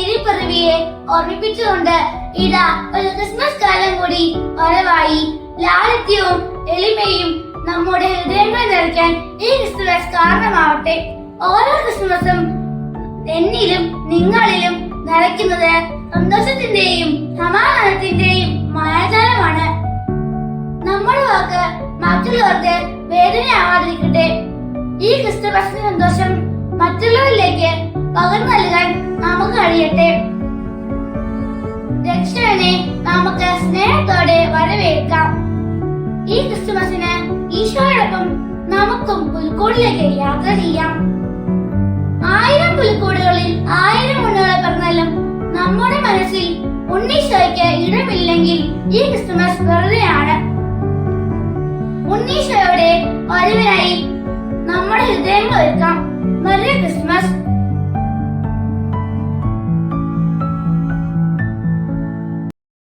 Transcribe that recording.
തിരുപ്പിറവിയെ ഓർമ്മിപ്പിച്ചുകൊണ്ട് ഇതാ ഒരു ക്രിസ്മസ് കാലം കൂടി വരവായി ലാളിത്യവും എളിമയും നമ്മുടെ ഹൃദയങ്ങൾ നിറയ്ക്കാൻ ഈ ക്രിസ്തുമസ് കാരണമാവട്ടെ. ഓരോ ക്രിസ്മസും എന്നിലും നിങ്ങളിലും നിറയ്ക്കുന്നത് സന്തോഷത്തിന്റെയും സമാധാനത്തിന്റെയും മായാജാലമാണ്. നമ്മുടെ വാക്ക് മറ്റുള്ളവർക്ക് വേദനയാവാതിരിക്കട്ടെ. ഈ ക്രിസ്തുമസിന്റെ സന്തോഷം മറ്റുള്ളവരിലേക്ക് പകർന്നു നൽകാൻ നമുക്ക് കഴിയട്ടെ രക്ഷകനെ നമുക്ക് സ്നേഹത്തോടെ വരവേൽക്കാം. ഈ ക്രിസ്തുമസിന് ഈശോയോടൊപ്പം നമുക്കും പുൽക്കൂടിലേക്ക് യാത്ര ചെയ്യാം. ആയിരം പുൽക്കൂടുകളിൽ ആയിരം ഉണ്ണുകളെ പറഞ്ഞാലും നമ്മുടെ മനസ്സിൽ ഉണ്ണീശോയ്ക്ക് ഇടമില്ലെങ്കിൽ ഈ ക്രിസ്തുമസ് വെറുതെയാണ്. ഉണ്ണീശോയുടെ വരവിനായി നമ്മുടെ ഹൃദയങ്ങൾ ഒരുക്കാം. നല്ല ക്രിസ്മസ്